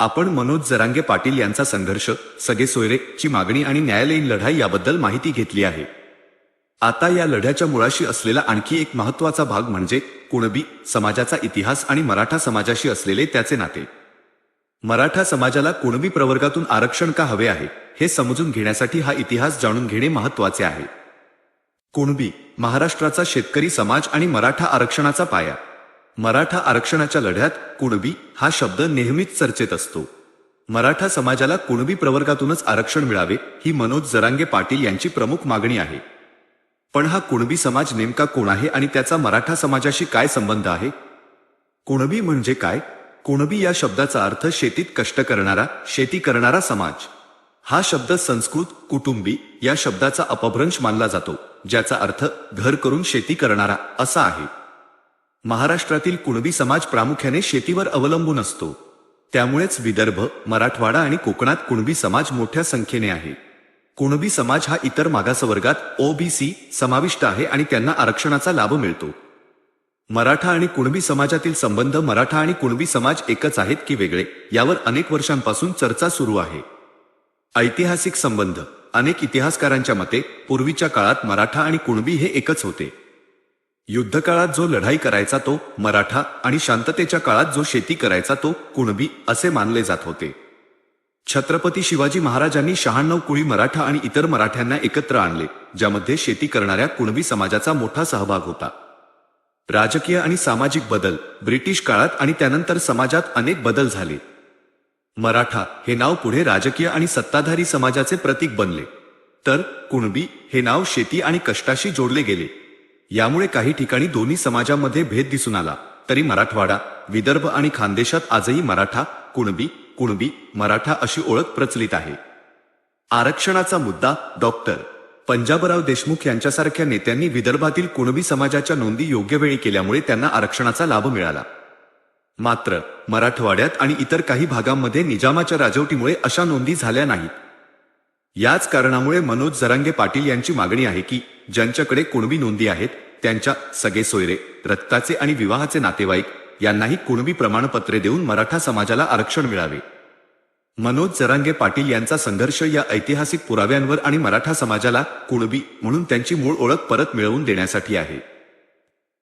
आपण मनोज जरांगे पाटील यांचा संघर्ष सगळे सोयरे ची मागणी आणि न्यायालयीन लढाई याबद्दल माहिती घेतली आहे. आता या लढ्याच्या मुळाशी असलेला आणखी एक महत्त्वाचा भाग म्हणजे कुणबी समाजाचा इतिहास आणि मराठा समाजाशी असलेले त्याचे नाते. मराठा समाजाला कुणबी प्रवर्गातून आरक्षण का हवे आहे हे समजून घेण्यासाठी हा इतिहास जाणून घेणे महत्त्वाचे आहे. कुणबी महाराष्ट्राचा शेतकरी समाज आणि मराठा आरक्षणाचा पाया. मराठा आरक्षणाच्या लढ्यात कुणबी हा शब्द नेहमीच चर्चेत असतो. मराठा समाजाला कुणबी प्रवर्गातूनच आरक्षण मिळावे ही मनोज जरांगे पाटील यांची प्रमुख मागणी आहे. पण हा कुणबी समाज नेमका कोण आहे आणि त्याचा मराठा समाजाशी काय संबंध आहे? कुणबी म्हणजे काय? कुणबी या शब्दाचा अर्थ शेतीत कष्ट करणारा शेती करणारा समाज. हा शब्द संस्कृत कुटुंबी या शब्दाचा अपभ्रंश मानला जातो ज्याचा अर्थ घर करून शेती करणारा असा आहे. महाराष्ट्रातील कुणबी समाज प्रामुख्याने शेतीवर अवलंबून असतो. त्यामुळेच विदर्भ मराठवाडा आणि कोकणात कुणबी समाज मोठ्या संख्येने आहे. कुणबी समाज हा इतर मागासवर्गात ओबीसी समाविष्ट आहे आणि त्यांना आरक्षणाचा लाभ मिळतो. मराठा आणि कुणबी समाजातील संबंध मराठा आणि कुणबी समाज एकच आहेत की वेगळे यावर अनेक वर्षांपासून चर्चा सुरू आहे. ऐतिहासिक संबंध अनेक इतिहासकारांच्या मते पूर्वीच्या काळात मराठा आणि कुणबी हे एकच होते. युद्धकाळात जो लढाई करायचा तो मराठा आणि शांततेच्या काळात जो शेती करायचा तो कुणबी असे मानले जात होते. छत्रपती शिवाजी महाराजांनी शहाण्णव कुळी मराठा आणि इतर मराठ्यांना एकत्र आणले ज्यामध्ये शेती करणाऱ्या कुणबी समाजाचा मोठा सहभाग होता. राजकीय आणि सामाजिक बदल ब्रिटिश काळात आणि त्यानंतर समाजात अनेक बदल झाले. मराठा हे नाव पुढे राजकीय आणि सत्ताधारी समाजाचे प्रतीक बनले. तर कुणबी हे नाव शेती आणि कष्टाशी जोडले गेले. यामुळे काही ठिकाणी दोन्ही समाजामध्ये भेद दिसून आला. तरी मराठवाडा विदर्भ आणि खानदेशात आजही मराठा कुणबी कुणबी मराठा अशी ओळख प्रचलित आहे. आरक्षणाचा मुद्दा डॉक्टर पंजाबराव देशमुख यांच्यासारख्या नेत्यांनी विदर्भातील कुणबी समाजाच्या नोंदी योग्य वेळी केल्यामुळे त्यांना आरक्षणाचा लाभ मिळाला. मात्र मराठवाड्यात आणि इतर काही भागांमध्ये निजामाच्या राजवटीमुळे अशा नोंदी झाल्या नाहीत. याच कारणामुळे मनोज जरांगे पाटील यांची मागणी आहे की ज्यांच्याकडे कुणबी नोंदी आहेत त्यांच्या सगळे सोयरे रक्ताचे आणि विवाहाचे नातेवाईक यांनाही कुणबी प्रमाणपत्रे देऊन मराठा समाजाला आरक्षण मिळावे. मनोज जरांगे पाटील यांचा संघर्ष या ऐतिहासिक पुराव्यांवर आणि मराठा समाजाला कुणबी म्हणून त्यांची मूळ ओळख परत मिळवून देण्यासाठी आहे.